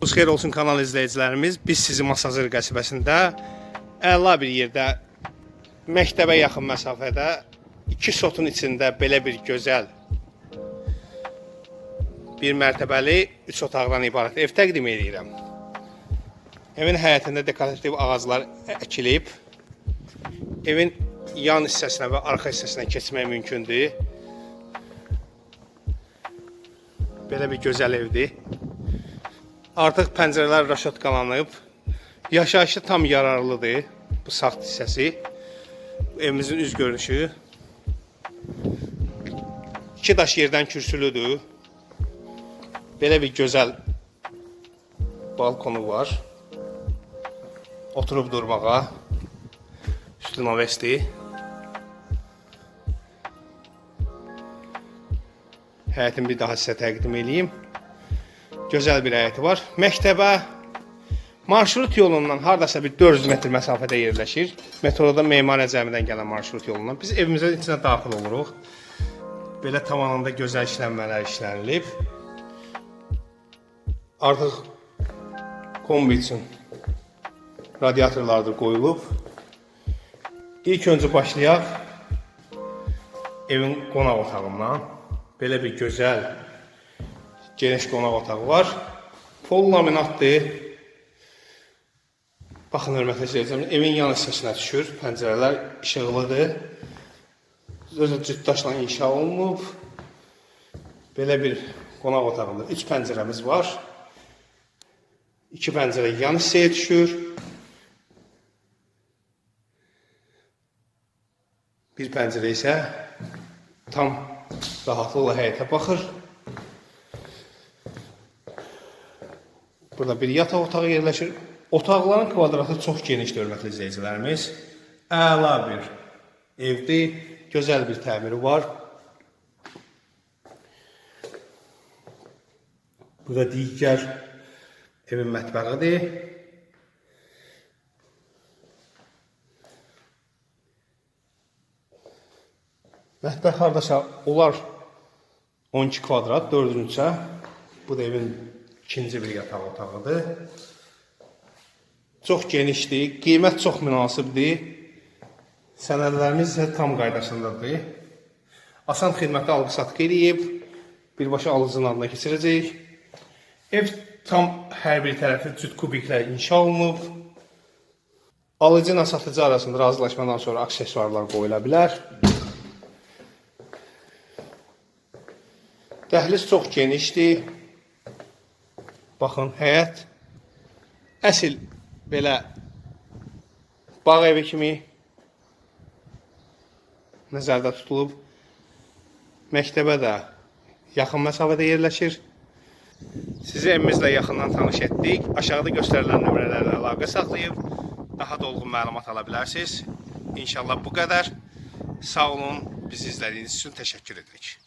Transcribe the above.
Xeyir xeyir olsun kanal izləyicilərimiz. Biz sizi Masazır qəsəbəsində əla bir yerdə məktəbə yaxın məsafədə iki sotun içində belə bir gözəl bir mərtəbəli üç otaqdan ibarət ev təqdim edirəm. Evin həyətində dekorativ ağaclar əkilib. Evin yan hissəsinə və arxa hissəsinə keçmək mümkündür. Belə bir gözəl evdir. Artıq pəncərələr raşotqalanıb. Yaşayışı tam yararlıdır bu sağ hissəsi. Evimizin üz görünüşü. İki daş yerdən kürsülüdür. Belə bir gözəl balkonu var. Oturub durmağa. Üstü novesti. Həyətin bir daha sizə təqdim edeyim. Gözəl bir həyəti var. Məktəbə marşrut yolundan hardasa bir 400 metr məsafədə yerləşir. Metroda Memar Əcəmidən gələn marşrut yolundan. Biz evimizin içinə daxil oluruq. Belə tavanında gözəl işlənmələr işlənilib. Artıq kombi üçün radiatorlardır qoyulub. İlk öncə başlayaq evin qonaq otağından. Belə bir gözəl geniş qonaq otağı var. Pol laminatdır. Baxın hörmətli izləyicilər, evin yan hissəsinə düşür. Pəncərələr işıqlıdır. Özü cüt daşla inşa olunub. Belə bir qonaq otağında üç pəncərəmiz var. İki pəncərə yan hissəyə düşür. Bir pəncərə isə tam rahatlıqla həyətə baxır. Burada bir yataq otağı yerləşir. Otaqların kvadratı çox genişdir, hörmətli izləyicilərimiz. Əla bir evdir, gözəl bir təmiri var. Bu da digər evin mətbəxidir. Mətbəx hardasa olar 12 kvadrat, dördüncə. Bu da evin ikinci bir yataq otağıdır. Çox genişdir, qiymət çox münasibdir. Sənədlərimiz isə tam qaydasındadır. Asan xidmətə alqı-satqı eləyib, birbaşa alıcının adına keçirəcək. Ev tam hər bir tərəfi cüt kubiklə inşa olunub. Alıcı ilə satıcı arasında razılaşmadan sonra aksesuarlar qoyula bilər. Dəhliz çox genişdir. Baxın, həyət əsl belə bağ evi kimi nəzərdə tutulub. Məktəbə də yaxın məsafədə yerləşir. Sizi evimizlə yaxından tanış etdik. Aşağıda göstərilən nömrələrlə əlaqə saxlayıb daha dolğun məlumat ala bilərsiniz. İnşallah bu qədər. Sağ olun. Bizi izlədiyiniz üçün təşəkkür edirik.